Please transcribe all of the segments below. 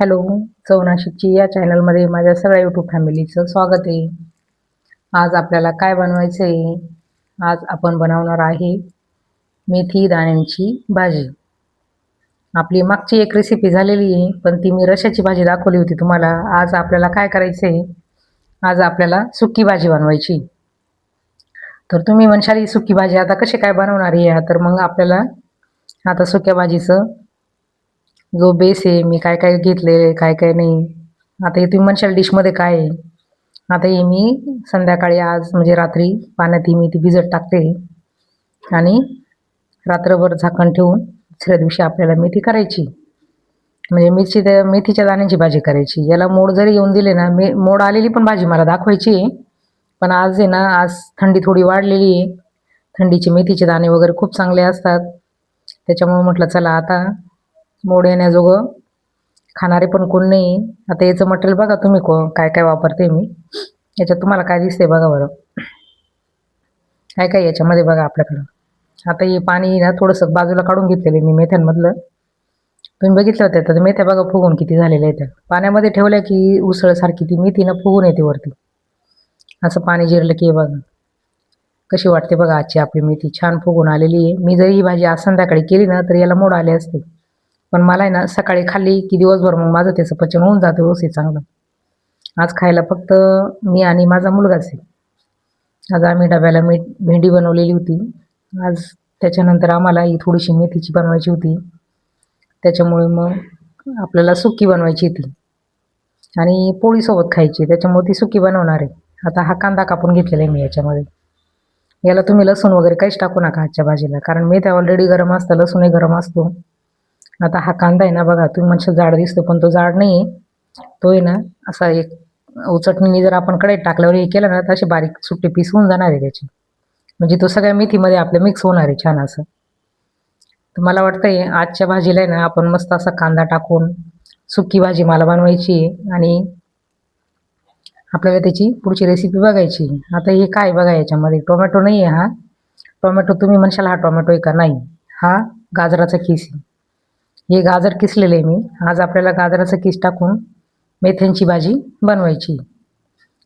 Hello चौनाशिकची या चॅनलमध्ये माझ्या सगळ्या यूट्यूब फॅमिलीचं स्वागत आहे. आज आपल्याला काय बनवायचं आहे? आज आपण बनवणार आहे मेथी दाण्यांची भाजी. आपली मागची एक रेसिपी झालेली आहे पण ती मी रशाची भाजी दाखवली होती तुम्हाला. आज आपल्याला काय करायचं आहे? आज आपल्याला सुकी भाजी बनवायची. तर तुम्ही म्हणशाल ही सुकी भाजी आता कशी काय बनवणार आहे? तर मग आपल्याला आता सुक्या भाजीचं जो बेस आहे मी काय काय घेतले काय काय नाही. आता हे तुम्ही म्हणशाल डिशमध्ये काय आहे? आता हे मी संध्याकाळी आज म्हणजे रात्री पाण्यात ही मी ती भिजत टाकते. आणि रात्रभर झाकण ठेवून दुसऱ्या दिवशी आपल्याला मेथी करायची. म्हणजे मिरची त्या मेथीच्या दाण्याची भाजी करायची. याला मोड जरी येऊन दिले ना मे मोड आलेली पण भाजी मला दाखवायची आहे. पण आज आहे ना आज थंडी थोडी वाढलेली आहे. थंडीचे मेथीचे दाणे वगैरे खूप चांगले असतात. त्याच्यामुळे म्हटलं चला आता मोड येण्याजोगं खाणारे पण कोण नाही. आता याचं मटेरियल बघा तुम्ही को काय काय वापरते मी. याच्यात तुम्हाला काय दिसते बघा बरं. काय काय याच्यामध्ये बघा आपल्याकडं. आता हे पाणी ना थोडंसं बाजूला काढून घेतलेलं मी मेथ्यांमधलं. तुम्ही बघितलं होतं तर मेथ्या बघा फुगून किती झालेल्या आहेत. त्या पाण्यामध्ये ठेवल्या की उसळसारखी ती मेथी ना फुगून येते वरती. असं पाणी जिरलं की बघा. कशी वाटते बघा आजची आपली मेथी. छान फुगून आलेली आहे. मी जरी ही भाजी आज संध्याकाळी केली ना तर याला मोड आले असते. पण मला आहे ना सकाळी खाल्ली की दिवसभर मग माझं त्याचं पचन होऊन जातं व्यवस्थित चांगलं. आज खायला फक्त मी आणि माझा मुलगाच आहे. आज आम्ही डब्याला मी भेंडी बनवलेली होती. आज त्याच्यानंतर आम्हाला ही थोडीशी मेथीची बनवायची होती. त्याच्यामुळे मग आपल्याला सुकी बनवायची होती. आणि पोळीसोबत खायची त्याच्यामुळे ती सुकी बनवणार आहे. आता हा कांदा कापून घेतलेला आहे मी याच्यामध्ये. याला तुम्ही लसूण वगैरे काहीच टाकू नका आजच्या भाजीला कारण मेथ्या ऑलरेडी गरम असतं लसूणही गरम असतो. आता हा कांदा आहे ना बघा तुम्ही म्हणशाल जाड दिसतो पण तो जाड नाही आहे तो आहे ना असा एक उचटणीने जर आपण कढईत टाकल्यावर हे केलं ना तर असे बारीक सुट्टे पीस होऊन जाणार आहे त्याचे. म्हणजे तो सगळ्या मेथीमध्ये आपल्या मिक्स होणार आहे छान असं. तर मला वाटतंय आजच्या भाजीला आहे ना आपण मस्त असा कांदा टाकून सुकी भाजी मला बनवायची आहे आणि आपल्याला त्याची पुढची रेसिपी बघायची. आता हे काय बघा याच्यामध्ये टोमॅटो नाही आहे हा. टोमॅटो तुम्ही म्हणशाल हा टोमॅटो आहे का नाही? हा गाजराचा किस आहे. हे गाजर किसलेले आहे मी. आज आपल्याला गाजराचं किस टाकून मेथ्यांची भाजी बनवायची.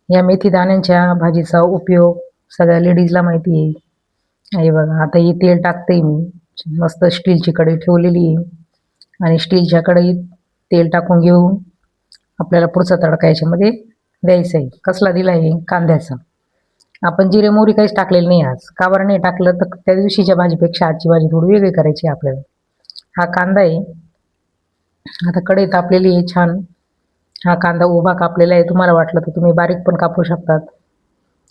या मेथी दाण्यांच्या भाजीचा उपयोग सगळ्या लेडीजला माहिती आहे. हे बघा आता हे तेल टाकते मी. मस्त स्टीलची कढई ठेवलेली आहे. आणि स्टीलच्या कढईत तेल टाकून घेऊन आपल्याला पुढचा तडका याच्यामध्ये द्यायचा आहे. कसला दिला आहे? कांद्याचा. आपण जिरे मोहरी काहीच टाकलेलं नाही आज. का बरं नाही टाकलं? तर त्या दिवशीच्या भाजीपेक्षा आजची भाजी थोडी वेगळी करायची आहे आपल्याला. हा कांदा आहे. आता कढई तापलेली आहे छान. हा कांदा उभा कापलेला आहे. तुम्हाला वाटलं तर तुम्ही बारीक पण कापू शकतात.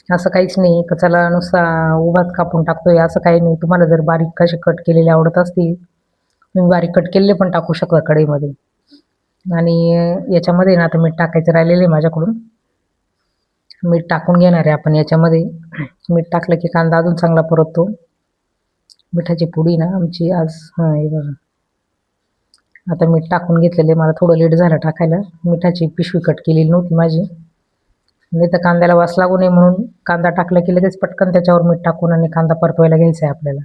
असं काहीच नाही का चला नुसता उभाच कापून टाकतोय. असं काही नाही. तुम्हाला जर बारीक कसे कट केलेले आवडत असतील तुम्ही बारीक कट केलेले पण टाकू शकता कढईमध्ये. आणि याच्यामध्ये ना आता मीठ टाकायचं राहिलेलं आहे माझ्याकडून. मीठ टाकून घेणार आहे आपण याच्यामध्ये. मीठ टाकलं की कांदा अजून चांगला परततो. मिठाची पुडी ना आमची आज हां हे बघा. आता मीठ टाकून घेतलेले मला थोडं लेट झालं टाकायला. मिठाची पिशवी कट केलेली नव्हती माझी. नाही तर कांद्याला वास लागू नये म्हणून कांदा टाकला की लगेच पटकन त्याच्यावर मीठ टाकून आणि कांदा परतवायला घ्यायचा आहे आपल्याला.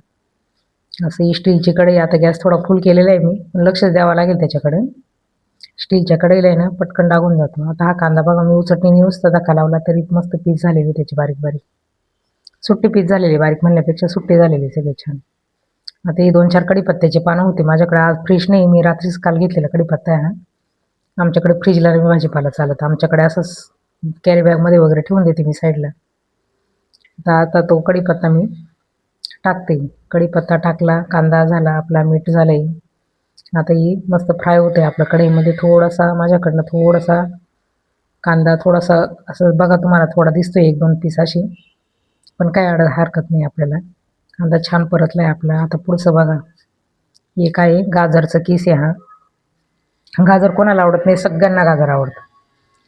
असं ही स्टीलची कढई आता गॅस थोडा फुल केलेला आहे मी. पण लक्षच द्यावं लागेल त्याच्याकडे. स्टीलच्या कढईला आहे ना पटकन टाकून जातो. आता हा कांदा बघा मी उचटणीने नुसता धक्का लावला तरी मस्त पीस झालेली त्याची बारीक बारीक सुट्टी पीस झालेली बारीक म्हणण्यापेक्षा सुट्टी झालेली सगळे छान. आता हे दोन चार कडीपत्त्याचे पानं होते. माझ्याकडे आज फ्रीज नाही मी रात्रीच काल घेतलेला कढीपत्ता आहे हा. आमच्याकडे फ्रीजला मी भाजीपाला चालत आमच्याकडे असंच कॅरी बॅगमध्ये वगैरे ठेवून देते मी साईडला आता आता तो कढीपत्ता मी टाकते. कढीपत्ता टाकला कांदा झाला आपला मीठ झालं आहे आता ही मस्त फ्राय होते आपल्या कढईमध्ये. थोडासा माझ्याकडनं थोडासा कांदा थोडासा असं बघा तुम्हाला थोडा दिसतोय एक दोन पीस अशी. पण काय अड हरकत नाही आपल्याला. कांदा छान परतला आहे आपला. आता पुढचं बघा. हे काय आहे? गाजरचं केस आहे हा. गाजर कोणाला आवडत नाही? सगळ्यांना गाजर आवडतं.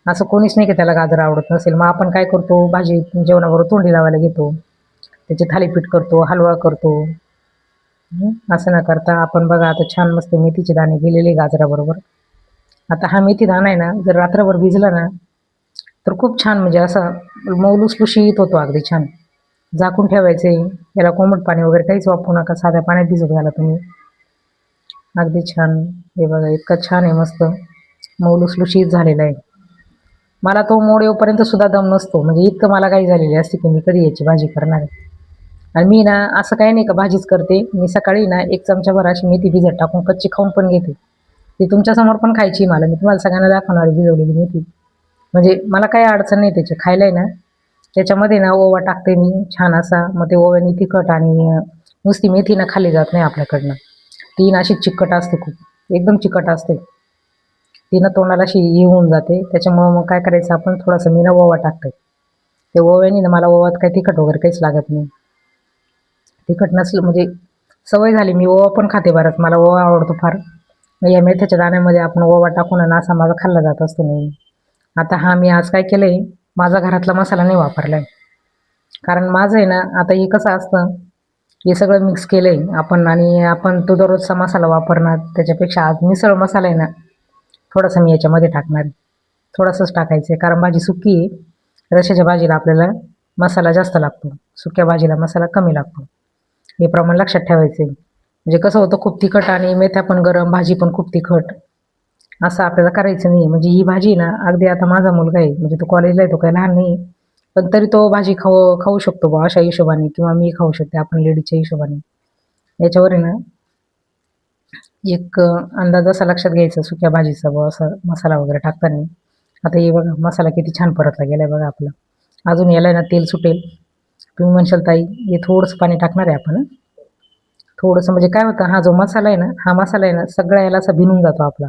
असं कोणीच नाही की त्याला गाजर आवडत नसेल. मग आपण काय करतो? भाजी जेवणाबरोबर तोंडी लावायला घेतो. त्याचे थालीपीठ करतो हलवा करतो. असं न करता आपण बघा आता छान मस्त मेथीचे दाणे गेलेले गाजराबरोबर. आता हा मेथी दाणा आहे ना जर रात्रभर भिजला ना तर खूप छान म्हणजे असा मऊ लुसलुशीत होतो अगदी छान. झाकून ठेवायचे. याला कोमट पाणी वगैरे काहीच वापरू नका. साध्या पाण्यात भिजत घाला तुम्ही. अगदी छान. हे बघा इतकं छान आहे मस्त. मऊ लुसलुशीत झालेला आहे. मला तो मोड येऊपर्यंत सुद्धा दम नसतो. म्हणजे इतकं मला काही झालेली असते की मी कधी याची भाजी करणार आहे. आणि मी ना असं काही नाही का भाजीच करते. मी सकाळी ना एक चमचाभर अशी मेथी भिजत टाकून कच्ची खाऊन पण घेते. ती तुमच्यासमोर पण खायची मला. मी तुम्हाला सगळ्यांना दाखवणार भिजवलेली मेथी. म्हणजे मला काही अडचण नाही त्याची. खायला आहे ना त्याच्यामध्ये ना ओवा टाकते मी छान असा. मग ते ओव्याने तिखट आणि नुसती मेथी ना खाल्ली जात नाही आपल्याकडनं. ती ना अशी चिकट असते खूप. एकदम चिकट असते. ती ना तोंडाला अशी येऊन होऊन जाते. त्याच्यामुळं मग काय करायचं आपण थोडंसं मी ना ओवा टाकते. ते ओव्याने ना मला ओवात काही तिखट वगैरे काहीच लागत नाही. तिखट नसलं म्हणजे सवय झाली. मी ओवा पण खाते बरंच. मला ओवा आवडतो फार. या मेथ्याच्या दाण्यामध्ये आपण ओवा टाकून आणि असा माझा खाल्ला जात असतो नाही. आता हा मी आज काय केलं आहे माझा घरातला मसाला नाही वापरला आहे कारण माझं आहे ना आता हे कसं असतं हे सगळं मिक्स केलं आहे आपण आणि आपण तो दररोजचा मसाला वापरणार त्याच्यापेक्षा आज मिसळ मसाला आहे ना थोडासा मी याच्यामध्ये टाकणार थोडासाच टाकायचं आहे कारण भाजी सुकी आहे. रशाच्या भाजीला आपल्याला मसाला जास्त लागतो सुक्या भाजीला मसाला कमी लागतो. हे प्रमाण लक्षात ठेवायचं आहे म्हणजे कसं होतं खूप तिखट आणि मेथ्या पण गरम भाजी पण खूप तिखट. असं आपल्याला करायचं नाही म्हणजे ही भाजी ना अगदी आता माझा मुलगा आहे. म्हणजे तो कॉलेजला आहे तो काही लहान नाही. पण तरी तो भाजी खाऊ खाऊ शकतो बा अशा हिशोबाने. किंवा मी खाऊ शकते आपण लेडीजच्या हिशोबाने. याच्यावर आहे ना एक अंदाज असा लक्षात घ्यायचा सुक्या भाजीचा बा असं मसाला वगैरे टाकताना. आता हे बघा मसाला किती छान परतला गेला आहे बघा आपला. अजून याला आहे ना तेल सुटेल. तुम्ही म्हणशाल ताई हे थोडंसं पाणी टाकणार आहे आपण थोडंसं म्हणजे काय होतं हा जो मसाला आहे ना हा मसाला आहे ना सगळा याला असा भिनून जातो आपला.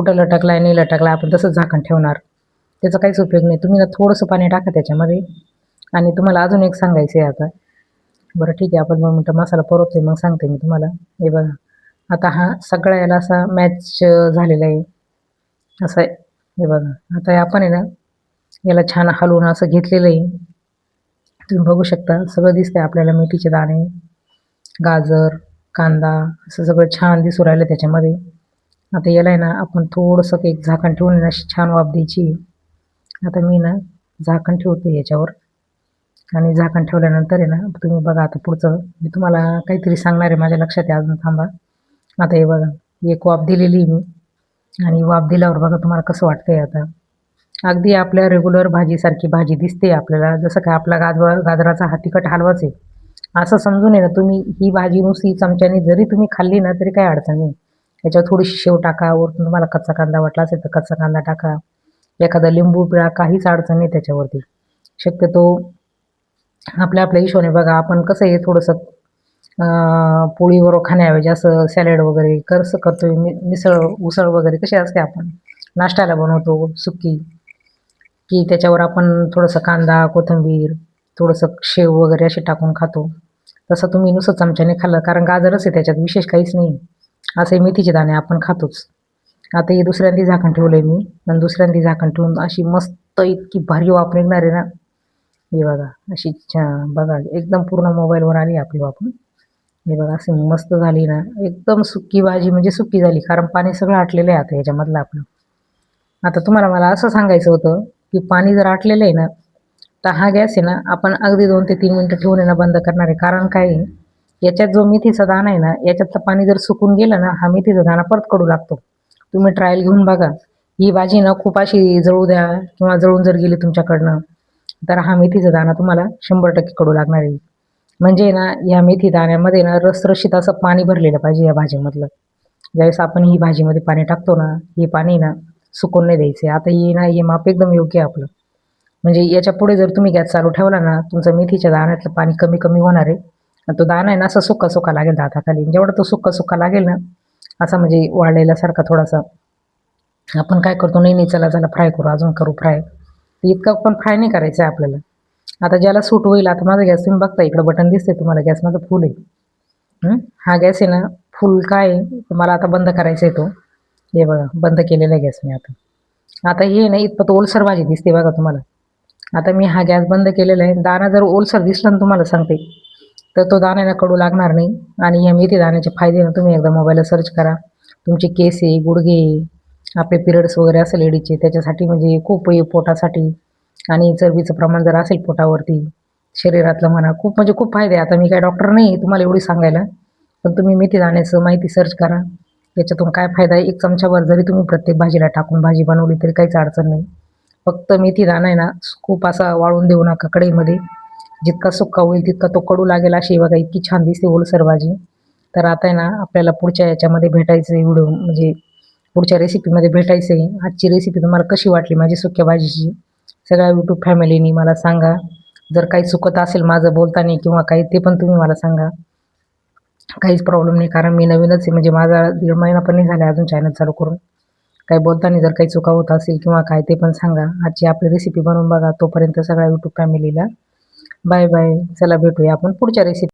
कुठं लटकलाय नाही लटकला आपण तसंच झाकण ठेवणार. त्याचा काहीच उपयोग नाही. तुम्ही ना थोडंसं पाणी टाका त्याच्यामध्ये. आणि तुम्हाला अजून एक सांगायचं आहे आता. बरं ठीक आहे. आपण दोन मिनटं मसाला परवतो मग सांगते मी तुम्हाला. हे बघा. आता हा सगळा याला असा मॅच झालेला आहे. असं आहे. हे बघा. आता हे आपण आहे ना याला छान हलवून असं घेतलेलं आहे. तुम्ही बघू शकता. सगळं दिसतंय आपल्याला मेथीचे दाणे गाजर कांदा असं सगळं छान दिसू राहिलं त्याच्यामध्ये. आता याला आहे ना आपण थोडंसं एक झाकण ठेवून ना अशी छान वाफ द्यायची. आता मी ना झाकण ठेवते याच्यावर. आणि झाकण ठेवल्यानंतर आहे ना तुम्ही बघा आता पुढचं मी तुम्हाला काहीतरी सांगणार आहे माझ्या लक्षात आहे अजून थांबा. आता हे बघा एक वाफ दिलेली आहे मी. आणि वाफ दिल्यावर बघा तुम्हाला कसं वाटतंय आता. अगदी आपल्या रेग्युलर भाजीसारखी भाजी दिसते आपल्याला जसं काय आपला गाजवा गाजराचा हा तिकट हलवाच आहे. असं समजून आहे ना तुम्ही ही भाजी नुसती चमच्याने जरी तुम्ही खाल्ली ना तरी काही अडचण नाही. त्याच्यावर थोडीशी शेव टाका वरतून तुम्हाला कच्चा कांदा वाटला असेल तर कच्चा कांदा टाका. एखादा लिंबू पिळा काहीच अडचण नाही त्याच्यावरती. शक्यतो आपल्या आपल्या हिशोबाने बघा आपण कसं आहे थोडंसं पोळीवर खाण्याऐवजी असं सॅलड वगैरे कसं करतो मि मिसळ उसळ वगैरे कशी असते आपण? नाश्त्याला बनवतो सुकी. की त्याच्यावर आपण थोडंसं कांदा कोथिंबीर थोडंसं शेव वगैरे असे टाकून खातो. तसं तुम्ही नुसतं चमच्याने खाल्लं कारण गाजरच आहे त्याच्यात विशेष काहीच नाही. असे मेथीचे दाणे आपण खातोच. आता हे दुसऱ्यांदी झाकण ठेवलं आहे मी. आणि दुसऱ्यांदी झाकण ठेवून अशी मस्त इतकी भारी वाफ निघणार आहे ना. हे बघा अशी बघा एकदम पूर्ण मोबाईलवर आली आपली वापरून हे बघा अशी मस्त झाली ना. एकदम सुकी भाजी म्हणजे सुकी झाली कारण पाणी सगळं आटलेलं आहे आता ह्याच्यामधलं आपलं. आता तुम्हाला मला असं सांगायचं होतं की पाणी जर आटलेलं आहे ना तर हा गॅस आहे ना आपण अगदी दोन ते तीन मिनटं ठेवून ना बंद करणार आहे. कारण काय आहे? याच्यात जो मेथीचा दाणा आहे ना याच्यातलं पाणी जर सुकून गेलं ना हा मेथीचा दाणा परत कडू लागतो. तुम्ही ट्रायल घेऊन बघा. ही भाजी ना खूप अशी जळू द्या किंवा जळून जर गेली तुमच्याकडनं तर हा मेथीचा दाणा तुम्हाला शंभर टक्के कडू लागणार आहे. म्हणजे ना या मेथी दाण्यामध्ये ना रसरशीत असं पाणी भरलेलं पाहिजे या भाजीमधलं. ज्यावेळेस आपण ही भाजीमध्ये पाणी टाकतो ना हे पाणी ना सुकून नाही द्यायचे. आता हे ना हे माप एकदम योग्य आहे आपलं. म्हणजे याच्यापुढे जर तुम्ही गॅस चालू ठेवला ना तुमचं मेथीच्या दाण्यातलं पाणी कमी कमी होणार आहे. तो दाणा आहे ना असं सुका सुका लागेल दाताखाली. जेवढा तो सुका सुका लागेल ना असा म्हणजे वाळलेल्यासारखा थोडासा. आपण काय करतो नाही नाही चला चला फ्राय करू अजून करू फ्राय इतका पण फ्राय नाही करायचं आहे आपल्याला. आता ज्याला सूट होईल आता माझा गॅस तुम्ही बघता इकडं बटन दिसते तुम्हाला गॅस माझा फुल आहे. हा? गॅस आहे ना फुल काय आहे मला आता बंद करायचा आहे तो. हे बघा बंद केलेला आहे गॅस मी आता. आता हे ना इतपत ओलसर भाजी दिसते बघा तुम्हाला. आता मी हा गॅस बंद केलेला आहे. दाना जर ओलसर दिसला ना तुम्हाला सांगते. तर तो दाण्याला कडू लागणार नाही. आणि या मेथी दाण्याचे फायदे ना तुम्ही एकदा मोबाईलला सर्च करा. तुमचे केसे गुडघे आपले पिरियड्स वगैरे असेल लेडीचे त्याच्यासाठी म्हणजे खूप आहे पोटासाठी. आणि चरबीचं प्रमाण जर असेल पोटावरती शरीरातलं म्हणा खूप म्हणजे खूप फायदे आहे. आता मी काय डॉक्टर नाही तुम्हाला एवढी सांगायला. पण तुम्ही मेथी दाण्याचं माहिती सर्च करा. याच्यातून काय फायदा आहे? एक चमच्यावर जरी तुम्ही प्रत्येक भाजीला टाकून भाजी बनवली तरी काहीच अडचण नाही. फक्त मेथी दाणा आहे ना खूप असा वाळून देऊ नका कढईमध्ये. जितका सुक्का होईल तितका तो कडू लागेल अशी बघा इतकी छान दिसते ओलसर भाजी तर आता आहे ना आपल्याला पुढच्या याच्यामध्ये भेटायचं आहे व्हिडिओ म्हणजे पुढच्या रेसिपीमध्ये भेटायचं आहे आजची रेसिपी तुम्हाला कशी वाटली माझी सुक्या भाजीची? सगळ्या यूट्यूब फॅमिलीनी मला सांगा. जर काही चुकत असेल माझं बोलताना किंवा काही ते पण तुम्ही मला सांगा. काहीच प्रॉब्लेम नाही कारण मी नवीनच आहे म्हणजे माझा दीड महिना पण नाही झाला अजून चॅनल चालू करून. काही बोलताना जर काही चुका होत असेल किंवा काय ते पण सांगा. आजची आपली रेसिपी बनवून बघा तोपर्यंत सगळ्या यूट्यूब फॅमिलीला बाय बाय. चला भेटूया आपण पुढच्या रेसिपी